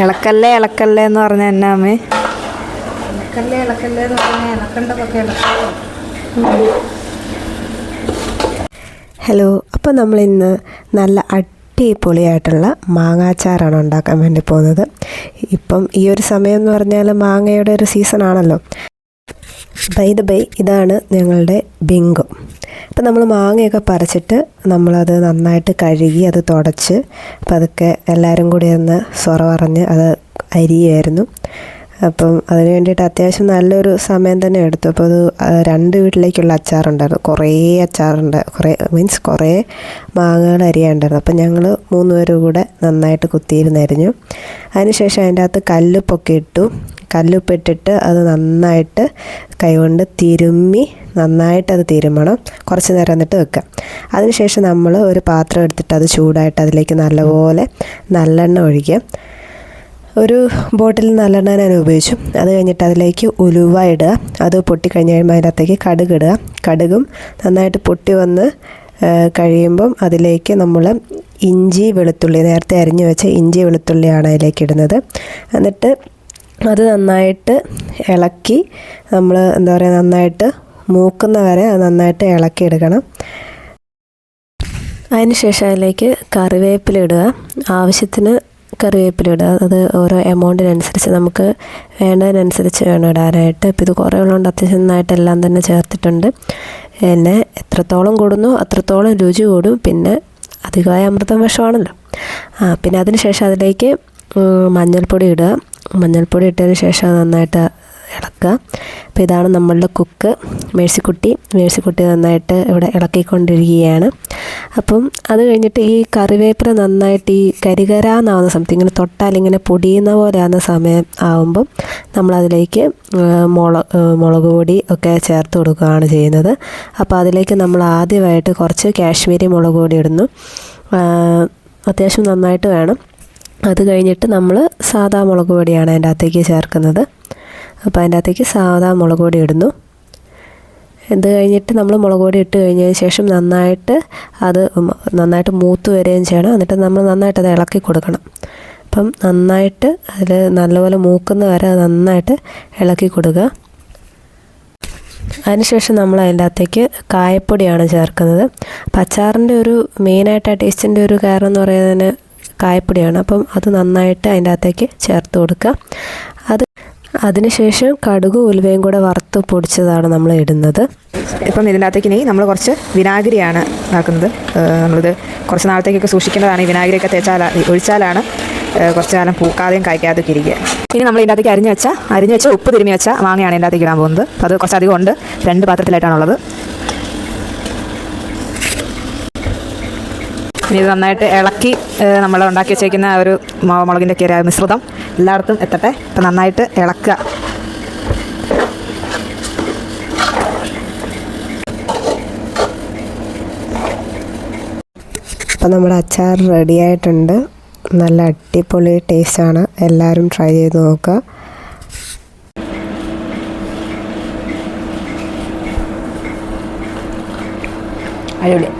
ഇളക്കല്ലേ ഇളക്കല്ലേ എന്ന് പറഞ്ഞ എന്നാ അമ്മേ? ഇളക്കല്ലേ ഇളക്കല്ലേ എന്ന് പറഞ്ഞാൽ ഇളക്കണ്ടതൊക്കെ ഹലോ അപ്പോൾ നമ്മൾ ഇന്ന് നല്ല അടിപൊളിയായിട്ടുള്ള മാങ്ങാച്ചാറാണ് ഉണ്ടാക്കാൻ വേണ്ടി പോകുന്നത്. ഇപ്പം ഈ ഒരു സമയം എന്ന് പറഞ്ഞാൽ മാങ്ങയുടെ ഒരു സീസൺ ആണല്ലോ. ബൈ ദ ബൈ ഇതാണ് ഞങ്ങളുടെ ബിങ്കു. അപ്പം നമ്മൾ മാങ്ങയൊക്കെ പറിച്ചിട്ട് നമ്മളത് നന്നായിട്ട് കഴുകി അത് തുടച്ച് പതുക്കെ എല്ലാവരും കൂടി ഒന്ന് സൊറ പറഞ്ഞ് അത് അരിയായിരുന്നു അപ്പം അതിന് വേണ്ടിയിട്ട് അത്യാവശ്യം നല്ലൊരു സമയം തന്നെ എടുത്തു. അപ്പോൾ അത് രണ്ട് വീട്ടിലേക്കുള്ള അച്ചാറുണ്ടായിരുന്നു. കുറേ അച്ചാറുണ്ട് കുറേ മീൻസ് കുറേ മാങ്ങകൾ അരിയാണ്ടായിരുന്നു അപ്പം ഞങ്ങൾ മൂന്ന് പേരും കൂടെ നന്നായിട്ട് കുത്തിയിരുന്നരിഞ്ഞു അതിനുശേഷം അതിന്റെ അകത്ത് കല്ലുപ്പൊക്കെ ഇട്ടു കല്ലുപ്പിട്ടിട്ട് അത് നന്നായിട്ട് കൈകൊണ്ട് തിരുമ്മി നന്നായിട്ട് അത് തിരുമണം. കുറച്ച് നേരം എന്നിട്ട് വെക്കുക. അതിനുശേഷം നമ്മൾ ഒരു പാത്രം എടുത്തിട്ട് അത് ചൂടായിട്ട് അതിലേക്ക് നല്ലപോലെ നല്ലെണ്ണ ഒഴിക്കുക. ഒരു ബോട്ടിൽ നല്ലെണ്ണ ഞാൻ ഉപയോഗിച്ചു. അത് കഴിഞ്ഞിട്ട് അതിലേക്ക് ഉലുവ ഇടുക. അത് പൊട്ടി കഴിഞ്ഞ് കഴിയുമ്പോൾ അതിനകത്തേക്ക് കടുക് ഇടുക. കടുകും നന്നായിട്ട് പൊട്ടി വന്ന് കഴിയുമ്പം അതിലേക്ക് നമ്മൾ ഇഞ്ചി വെളുത്തുള്ളി നേരത്തെ അരിഞ്ഞു വെച്ച ഇഞ്ചി വെളുത്തുള്ളിയാണ് അതിലേക്ക് ഇടുന്നത്. എന്നിട്ട് അത് നന്നായിട്ട് ഇളക്കി നമ്മൾ എന്താ പറയുക നന്നായിട്ട് മൂക്കുന്ന വരെ അത് നന്നായിട്ട് ഇളക്കി എടുക്കണം. അതിനുശേഷം അതിലേക്ക് കറിവേപ്പില ഇടുക. ആവശ്യത്തിന് കറിവേപ്പില ഇടുക. അത് ഓരോ എമൗണ്ടിനനുസരിച്ച് നമുക്ക് വേണ്ടതിനനുസരിച്ച് വേണം ഇടാനായിട്ട്. ഇപ്പോൾ ഇത് കുറേ ഉള്ളതുകൊണ്ട് അത്യാവശ്യം നന്നായിട്ട് എല്ലാം തന്നെ ചേർത്തിട്ടുണ്ട്. പിന്നെ എത്രത്തോളം കൂടുന്നു അത്രത്തോളം രുചി കൂടും. പിന്നെ അധികമായ അമൃതം വിഷമാണല്ലോ. ആ പിന്നെ അതിനുശേഷം അതിലേക്ക് മഞ്ഞൾപ്പൊടി ഇടുക. മഞ്ഞൾപ്പൊടി ഇട്ടതിന് ശേഷം നന്നായിട്ട് ഇളക്കുക. അപ്പോൾ ഇതാണ് നമ്മളുടെ കുക്ക്. മേഴ്സിക്കുട്ടി മേഴ്സിക്കുട്ടി നന്നായിട്ട് ഇവിടെ ഇളക്കിക്കൊണ്ടിരിക്കുകയാണ്. അപ്പം അത് കഴിഞ്ഞിട്ട് ഈ കറിവേപ്പില നന്നായിട്ട് ഈ കരികരാന്നാവുന്ന സമയത്ത് ഇങ്ങനെ തൊട്ടാൽ ഇങ്ങനെ പൊടിയുന്ന പോലെ ആവുന്ന സമയം ആവുമ്പം നമ്മളതിലേക്ക് മുളക് മുളക് പൊടി ഒക്കെ ചേർത്ത് കൊടുക്കുകയാണ് ചെയ്യുന്നത്. അപ്പോൾ അതിലേക്ക് നമ്മൾ ആദ്യമായിട്ട് കുറച്ച് കാശ്മീരി മുളക് പൊടി ഇടുന്നു. അത്യാവശ്യം നന്നായിട്ട് വേണം. അത് കഴിഞ്ഞിട്ട് നമ്മൾ സാധാ മുളക് പൊടിയാണ് അതിന്റെ അകത്തേക്ക് ചേർക്കുന്നത്. അപ്പോൾ അതിന്റെ അകത്തേക്ക് സാധാ മുളക് പൊടി ഇടുന്നു. ഇത് കഴിഞ്ഞിട്ട് നമ്മൾ മുളക് പൊടി ഇട്ട് കഴിഞ്ഞതിന് ശേഷം നന്നായിട്ട് അത് നന്നായിട്ട് മൂത്ത് വരികയും ചെയ്യണം. എന്നിട്ട് നമ്മൾ നന്നായിട്ട് അത് ഇളക്കി കൊടുക്കണം. അപ്പം നന്നായിട്ട് അതിൽ നല്ലപോലെ മൂക്കുന്ന വരെ നന്നായിട്ട് ഇളക്കി കൊടുക്കുക. അതിനുശേഷം നമ്മൾ അതിന്റെ അകത്തേക്ക് കായപ്പൊടിയാണ് ചേർക്കുന്നത്. അപ്പം അച്ചാറിന്റെ ഒരു മെയിനായിട്ട് ആ ടേസ്റ്റിന്റെ ഒരു കാരണം എന്ന് പറയുന്നതിന് കായപ്പൊടിയാണ്. അപ്പം അത് നന്നായിട്ട് അതിന്റെ അകത്തേക്ക് ചേർത്ത് കൊടുക്കുക. അത് അതിനുശേഷം കടുകും ഉലുവയും കൂടെ വറുത്ത് പൊടിച്ചതാണ് നമ്മൾ ഇടുന്നത്. ഇപ്പം ഇതിന്റെ അകത്തേക്ക് ഇനി നമ്മൾ കുറച്ച് വിനാഗിരിയാണ് ഇതാക്കുന്നത് നമ്മളിത് കുറച്ച് നാളത്തേക്കൊക്കെ സൂക്ഷിക്കേണ്ടതാണ്. ഈ വിനാഗിരിയൊക്കെ തേച്ചാൽ ഒഴിച്ചാലാണ് കുറച്ച് കാലം പൂക്കാതെയും കായ്ക്കാതെയൊക്കെ ഇരിക്കുക. ഇനി നമ്മൾ ഇതിന്റെ അകത്തേക്ക് അരിഞ്ഞ് വെച്ച അരിഞ്ഞ് വെച്ച ഉപ്പ് തിരുമ്മി വെച്ച മാങ്ങയാണ് ഇതിന്റെ അകത്തേക്ക് ഇടാൻ പോകുന്നത്. അത് കുറച്ചധികം ഉണ്ട്. രണ്ട് പാത്രത്തിലായിട്ടാണുള്ളത്. ഇനി ഇത് നന്നായിട്ട് ഇളക്കി നമ്മൾ ഉണ്ടാക്കി വെച്ചേക്കുന്ന ഒരു മുളകിന്റെ ഒക്കെ ഒരു മിശ്രിതം എല്ലായിടത്തും എത്തട്ടെ. അപ്പം നന്നായിട്ട് ഇളക്കുക. അപ്പം നമ്മുടെ അച്ചാർ റെഡി ആയിട്ടുണ്ട്. നല്ല അടിപൊളി ടേസ്റ്റാണ് എല്ലാവരും ട്രൈ ചെയ്ത് നോക്കുക. അടിപൊളി.